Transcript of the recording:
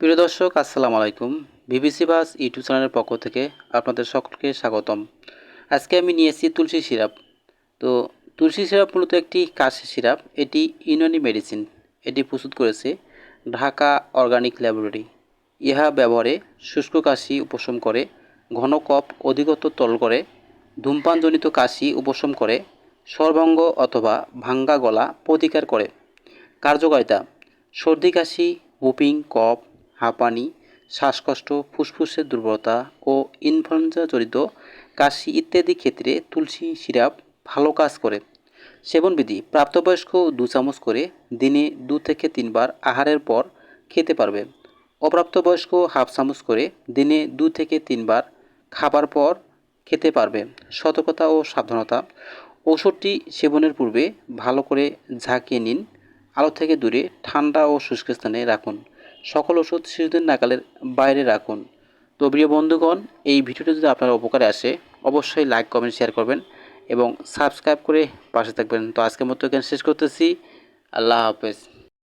প্রিয় দর্শক, আসসালামু আলাইকুম। বিবিসি বাস ইউটিউব চ্যানেলের পক্ষ থেকে আপনাদের সকলকে স্বাগতম। আজকে আমি নিয়ে এসেছি তুলসী সিরাপ। তো তুলসী সিরাপ মূলত একটি কাশি সিরাপ, এটি ইউনানি মেডিসিন, এটি প্রস্তুত করেছে ঢাকা অর্গানিক ল্যাবরেটরি। ইহা ব্যবহারে শুষ্ক কাশি উপশম করে, ঘন কফ অধিকতর তরল করে, ধূমপানজনিত কাশি উপশম করে, সর্বাঙ্গ অথবা ভাঙ্গা গলা প্রতিকার করে। কার্যকারিতা, সর্দি কাশি, হুপিং, কফ হাঁপানি, শ্বাসকষ্ট, ফুসফুসের দুর্বলতা ও ইনফ্লুয়েঞ্জা জড়িত কাশি ইত্যাদি ক্ষেত্রে তুলসী সিরাপ ভালো কাজ করে। সেবনবিধি, প্রাপ্তবয়স্ক দু চামচ করে দিনে দু থেকে তিনবার আহারের পর খেতে পারবে। অপ্রাপ্তবয়স্ক হাফ চামচ করে দিনে দু থেকে তিনবার খাবার পর খেতে পারবে। সতর্কতা ও সাবধানতা। ওষুধটি সেবনের পূর্বে ভালো করে ঝাঁকিয়ে নিন। আলো থেকে দূরে ঠান্ডা ও শুষ্ক স্থানে রাখুন। সকল ওষুধ শিশুদের নাকালের বাইরে রাখুন। তো প্রিয় বন্ধুগণ, এই ভিডিওটি যদি আপনার উপকারে আসে, অবশ্যই লাইক, কমেন্ট, শেয়ার করবেন এবং সাবস্ক্রাইব করে পাশে থাকবেন। তো আজকের মতো এখানে শেষ করতেছি। আল্লাহ হাফেজ।